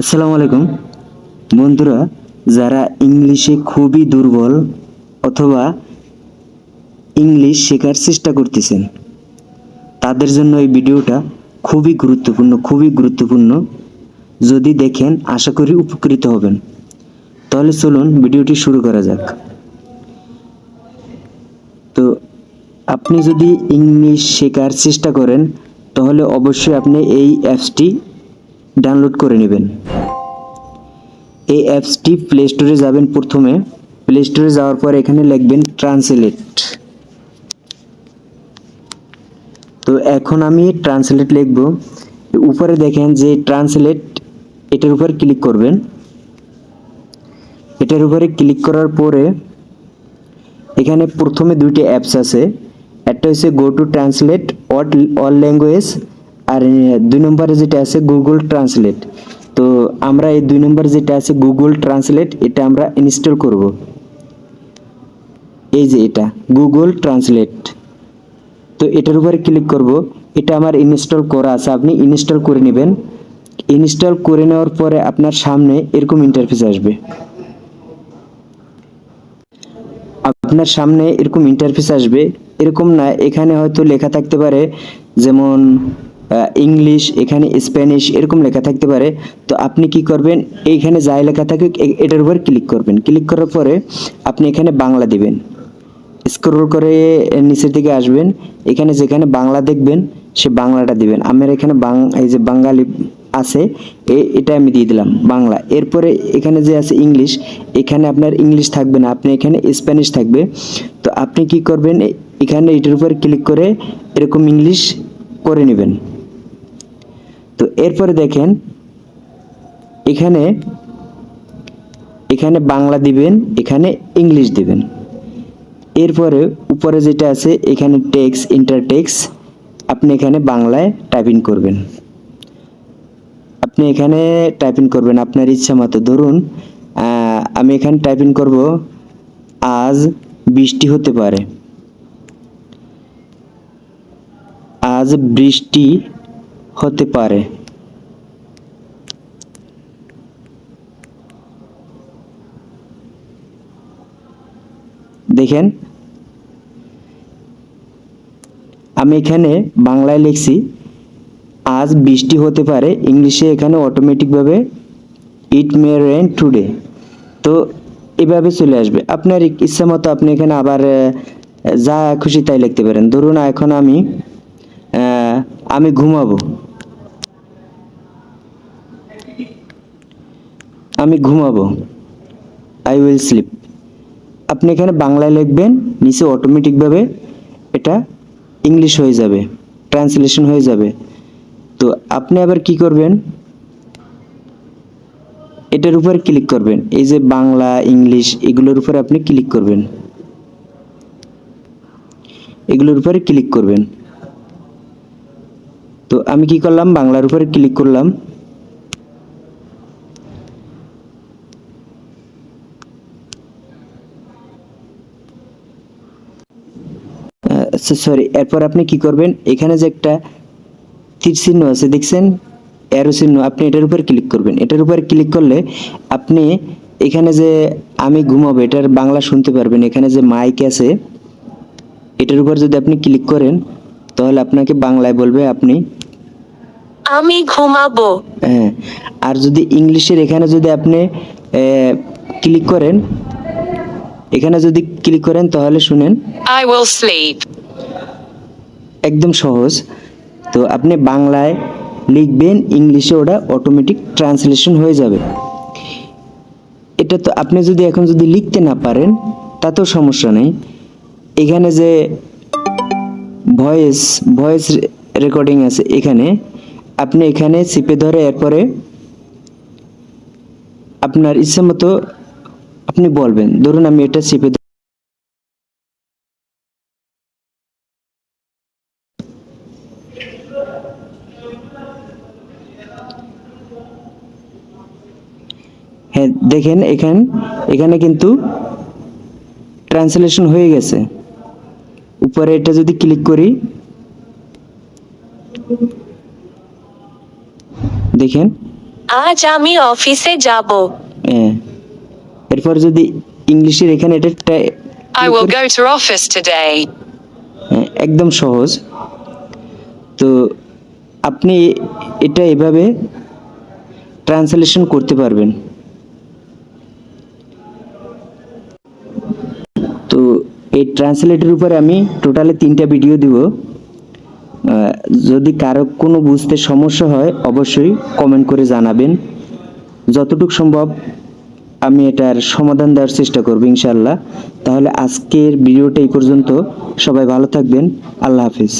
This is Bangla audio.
আসসালামু আলাইকুম। বন্ধুরা, যারা ইংলিশে খুবই দুর্বল অথবা ইংলিশ শেখার চেষ্টা করতেছেন, তাদের জন্য এই ভিডিওটা খুবই গুরুত্বপূর্ণ খুবই গুরুত্বপূর্ণ। যদি দেখেন, আশা করি উপকৃত হবেন। তাহলে চলুন ভিডিওটি শুরু করা যাক। তো, আপনি যদি ইংলিশ শেখার চেষ্টা করেন, তাহলে অবশ্যই আপনি এই অ্যাপসটি ডাউনলোড করে নেবেন। এই অ্যাপসটি প্লে স্টোরে যাবেন প্রথমে। প্লে স্টোরে যাওয়ার পর এখানে লিখবেন ট্রান্সলেট তো এখন আমি ট্রান্সলেট লিখব। উপরে দেখেন যে ট্রান্সলেট এটার উপর ক্লিক করবেন। এটার উপরে ক্লিক করার পরে এখানে প্রথমে দুইটি অ্যাপস আছে। একটা হচ্ছে go to translate all language আর দুই নম্বরে যেটা আছে গুগল ট্রান্সলেট তো আমরা এই দুই নম্বর যেটা আছে গুগল ট্রান্সলেট এটা আমরা ইনস্টল করব। এই যে এটা গুগল ট্রান্সলেট তো এটার উপরে ক্লিক করব। এটা আমার ইনস্টল করা আছে, আপনি ইনস্টল করে নেবেন। ইনস্টল করে নেওয়ার পরে আপনার সামনে এরকম ইন্টারফেস আসবে। আপনার সামনে এরকম ইন্টারফেস আসবে। এরকম না, এখানে হয়তো লেখা থাকতে পারে, যেমন ইংলিশ, এখানে স্প্যানিশ, এরকম লেখা থাকতে পারে। তো আপনি কি করবেন? এইখানে যাই লেখা থাকে এটার উপর ক্লিক করবেন। ক্লিক করার পরে আপনি এখানে বাংলা দিবেন। স্ক্রল করে নিচের দিকে আসবেন। এখানে যেখানে বাংলা দেখবেন, সে বাংলাটা দিবেন। আমার এখানে এই যে বাঙালি আছে এটা আমি দিয়ে দিলাম, বাংলা। এরপরে এখানে যে আছে ইংলিশ, এখানে আপনার ইংলিশ থাকবে না, আপনি এখানে স্প্যানিশ থাকবে। তো আপনি কি করবেন? এখানে এটার উপর ক্লিক করে এরকম ইংলিশ করে নেবেন। তো এরপরে দেখেন, এখানে এখানে বাংলা দিবেন, এখানে ইংলিশ দিবেন। এরপরে উপরে যেটা আছে, এখানে টেক্স ইন্টার টেক্স আপনি এখানে বাংলায় টাইপিং করবেন। আপনি এখানে টাইপিং করবেন, আপনার ইচ্ছা মতো। ধরুন আমি এখানে টাইপিং করব, আজ বৃষ্টি হতে পারে। আজ বৃষ্টি হতে পারে। দেখেন, আমি এখানে বাংলায় লিখছি, আজ বৃষ্টি হতে পারে, ইংলিশে এখানে অটোমেটিকভাবে ইট মে রেন টুডে তো এভাবে চলে আসবে। আপনার ইচ্ছা মতো আপনি এখানে আবার যা খুশি তাই লিখতে পারেন। ধরুন এখন আমি আমি ঘুমাবো। আমি ঘুমাবো। আই উইল স্লিপ আপনি এখানে বাংলায় লিখবেন, নিচে অটোমেটিকভাবে এটা ইংলিশ হয়ে যাবে ট্রান্সলেশন হয়ে যাবে। তো আপনি আবার কি করবেন? এটার উপর ক্লিক করবেন। এই যে বাংলা ইংলিশ এগুলোর উপরে আপনি ক্লিক করবেন। এগুলোর উপরে ক্লিক করবেন। তো আমি কি করলাম? বাংলার উপরে ক্লিক করলাম। সরি এরপর আপনি কি করবেন? এখানে যে একটা তীর চিহ্ন আছে দেখছেন? অ্যারো চিহ্ন আপনি এটার উপর ক্লিক করবেন। এটার উপর ক্লিক করলে আপনি এখানে যে আমি ঘুমাবো এটার বাংলা শুনতে পারবেন। এখানে যে মাইক আছে এটার উপর যদি আপনি ক্লিক করেন তাহলে আপনাকে বাংলায় বলবে আপনি আমি ঘুমাবো। হ্যাঁ আর যদি ইংলিশের এখানে যদি আপনি ক্লিক করেন এখানে যদি ক্লিক করেন তাহলে শুনেন। I will sleep. একদম সহজ। তো আপনি বাংলায় লিখবেন, ইংলিশে ওটা অটোমেটিক ট্রান্সলেশন হয়ে যাবে। এটা তো আপনি যদি এখন যদি লিখতে না পারেন, তাতেও সমস্যা নেই। এখানে যে ভয়েস ভয়েস রেকর্ডিং আছে এখানে, আপনি এখানে চিপে ধরে এরপরে আপনার ইচ্ছে মতো আপনি বলবেন। ধরুন আমি এটা চিপে হ্যাঁ দেখেন এখান এখানে কিন্তু ট্রান্সলেশন হয়ে গেছে। উপরে এটা যদি ক্লিক করি দেখেন। আজ আমি অফিসে যাব। হ্যাঁ এরপর যদি ইংলিশের এখানে এটা will go to office today. হ্যাঁ, একদম সহজ। তো আপনি এটা এভাবে ট্রান্সলেশন করতে পারবেন। তো এই ট্রান্সলেটের উপরে আমি টোটালি তিনটা ভিডিও দিব। যদি কারও কোনো বুঝতে সমস্যা হয়, অবশ্যই কমেন্ট করে জানাবেন। যতটুকু সম্ভব আমি এটার সমাধান দেওয়ার চেষ্টা করব ইনশাল্লাহ তাহলে আজকের ভিডিওটা এই পর্যন্ত। সবাই ভালো থাকবেন। আল্লাহ হাফিজ।